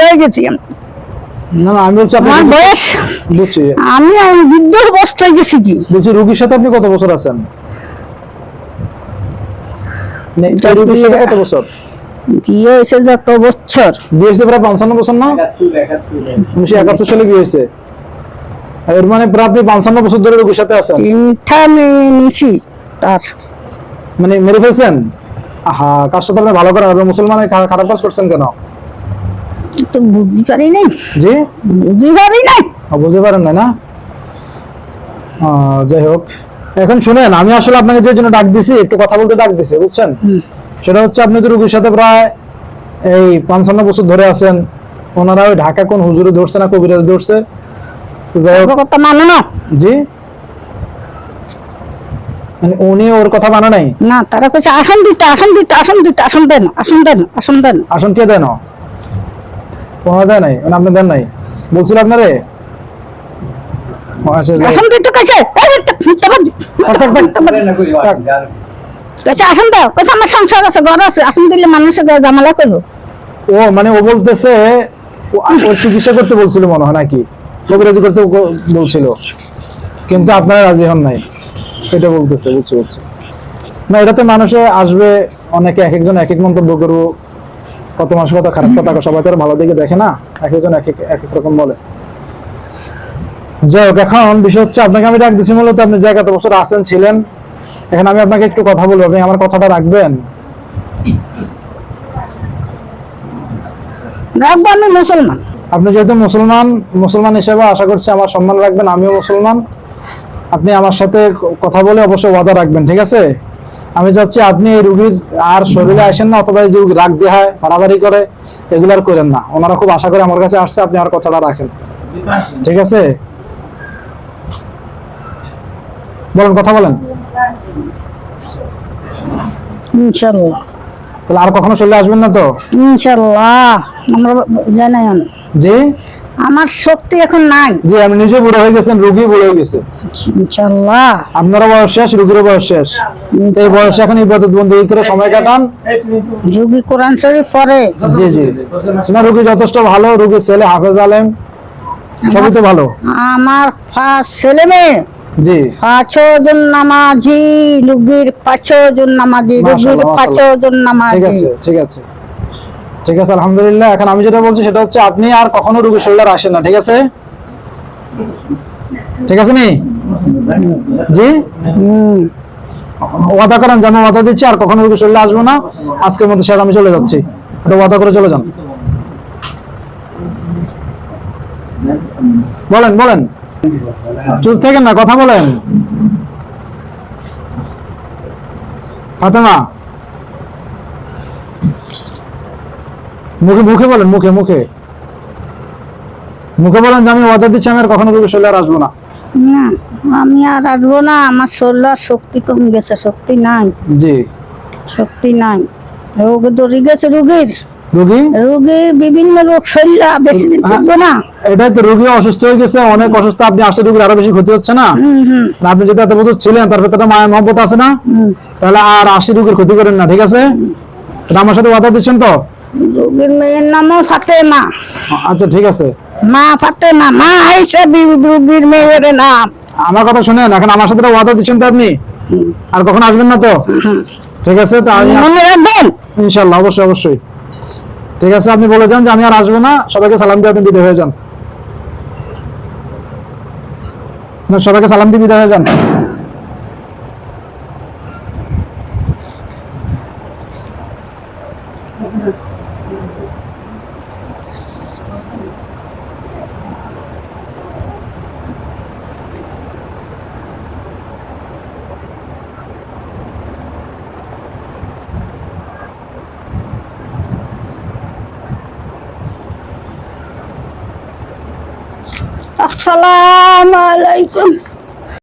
হয়ে গেছি। আমি। না না আমি বলছি আমার বয়স আমি আমি বৃদ্ধ অবস্থায় গেছি কি? বলছি রুগীর সাথে আপনি কত বছর আছেন? মানে এই রুগীর সাথে কত বছর? বিয়ে হয়েছে যত বছর। বিয়ে হয়েছে প্রায় পঞ্চান্ন বছর না? উনিশশো একাত্তর সালে বিয়ে হয়েছে। এর মানে প্রায় আপনি পঞ্চান্ন বছর ধরে রুগীর সাথে আছেন? তিনটা আমি তার। মানে মেরে ফেলছেন? আহা কাজটা তো আপনি ভালো করেন। আপনি মুসলমানের খারাপ কাজ করছেন কেন? তো বুঝতে পারি নাই। জি? বুঝতে পারি নাই। বুঝতে পারেন না? না যাই হোক। এখন শুনেন আমি আসলে আপনাকে যে জন্য ডাক দিছি একটু কথা বলতে ডাক দিছি বুঝছেন? সেটা হচ্ছে আপনি তো রুগীর সাথে প্রায় এই পঞ্চান্ন বছর ধরে আছেন। ওনারা ওই ঢাকা কোন হুজুরে ধরছে না কবিরাজ ধরছে? কথা মানো না। জি? মানে উনি ওর কথা মানে নাই? না তারা কইছে আসন দিতে আসন দিতে আসন দিতে আসন দেন আসন দেন আসন দেন। আসন কে দেন? দেয় নাই মানে দেন নাই। বলছিল আপনারে? ও, যাই। হোক। আসন দিতে কইছে এই মিথ্যা মিথ্যা বাদ- মিথ্যা বাদ- মিথ্যা বাদ। কইছে আসন দাও কইছে আমার সংসার আছে ঘর আছে আসন দিলে মানুষের গায়ে করব। ও মানে ও বলতেছে ও- ও চিকিৎসা করতে বলছিল মনে হয় নাকি? কবিরাজি করতে বলছিল। কিন্তু আপনারা রাজি হন নাই। এটা বলতেছে বুঝছি বুঝছি না এটাতে মানুষে আসবে অনেকে এক একজন এক এক মন্তব্য করব। কত মানুষ কত খারাপ কথা সবাই তো ভালো দিকে দেখে না এক একজন এক এক রকম বলে। যাই হোক এখন বিষয় হচ্ছে আপনাকে আমি ডাক দিচ্ছি মূলত আপনি জায়গা এত বছর আসেন ছিলেন এখন আমি আপনাকে একটু কথা বলব। আপনি আমার কথাটা রাখবেন? রাখব আমি মুসলমান। আপনি যেহেতু মুসলমান মুসলমান হিসেবে আশা করছি আমার সম্মান রাখবেন আমিও মুসলমান। আপনি আমার সাথে কথা বলে অবশ্যই ওয়াদা রাখবেন ঠিক আছে? আমি চাচ্ছি আপনি এই রুগীর আর শরীরে আসেন না, অথবা এই যে রুগী দিয়ে হয় বাড়াবাড়ি করে এগুলার করেন না। ওনারা খুব আশা করে আমার কাছে আসছে, আপনি আর কথাটা রাখেন। ঠিক আছে? বলেন, কথা বলেন। ইনশাল্লাহ তাহলে আর কখনো চলে আসবেন না তো? আমরা জানাই জি? আমার শক্তি এখন নাই। জি আমি নিজে বুড়ো হয়ে গেছেন রুগী বুড়ো হয়ে গেছে। ইনশাল্লাহ। আপনারও বয়স শেষ রুগীরও বয়স শেষ। এই বয়সে এখন ইবাদত বন্দী করে সময় কাটান। রুগী কোরআন শরীফ পড়ে। জি জি। না রুগী যথেষ্ট ভালো রুগীর ছেলে হাফেজ আলেম সবই তো ভালো। আমার পাঁচ ছেলে মেয়ে। জি। পাঁচজন নামাজি রুগীর পাঁচজন নামাজি রুগীর মাশাআল্লাহ, পাঁচজন ঠিক আছে ঠিক আছে। ঠিক আছে আলহামদুলিল্লাহ। এখন আমি যেটা বলছি সেটা হচ্ছে আপনি আর কখনো রুগীর শরীরে আসেন না ঠিক আছে? ঠিক আছে নি? জি? ওয়াদা করেন ওয়াদা দিচ্ছি আর কখনো রুগীর আসব না। আজকের মধ্যে স্যার আমি চলে যাচ্ছি। এটা ওয়াদা করে চলে যান। বলেন বলেন। চুপ থাকেন না কথা বলেন। ফাতেমা। মুখে মুখে বলেন মুখে মুখে। মুখে বলেন যে আমি ওয়াদা দিচ্ছি আমি আর কখনো রুগীর শরীরে আর আসব না। না আমি আর আসব না আমার শরীর শক্তি কমে গেছে শক্তি নাই। জি। শক্তি নাই। রোগ ধরে গেছে রুগীর। রুগী? বিভিন্ন রোগ শরীর বেশি দিন থাকবে না। এটাই তো রুগী অসুস্থ হয়ে গেছে অনেক অসুস্থ আপনি আসলে রুগীর আরও বেশি ক্ষতি হচ্ছে না? আর আপনি যদি এত বছর ছিলেন তার ভেতরে মায়া মহব্বত আছে না? তাহলে আর আশি রুগীর ক্ষতি করেন না ঠিক আছে? আমার সাথে কথা দিচ্ছেন তো? রুগীর মেয়ের নামও ফাতেমা। আচ্ছা ঠিক আছে। মা ফাতেমা মা হিসেবে রুগীর মেয়ের নাম। আমার কথা শুনেন এখন আমার সাথে ওয়াদা দিচ্ছেন তো আপনি? আর কখন আসবেন না তো? ঠিক আছে মনে রাখবেন? ইনশাল্লাহ অবশ্যই অবশ্যই। ঠিক আছে, আপনি বলে যান যে আমি আর আসব না। সবাইকে সালাম দিয়ে আপনি বিদায় হয়ে যান। সবাইকে সালাম দিয়ে বিদায় হয়ে যান। আসসালামু আলাইকুম।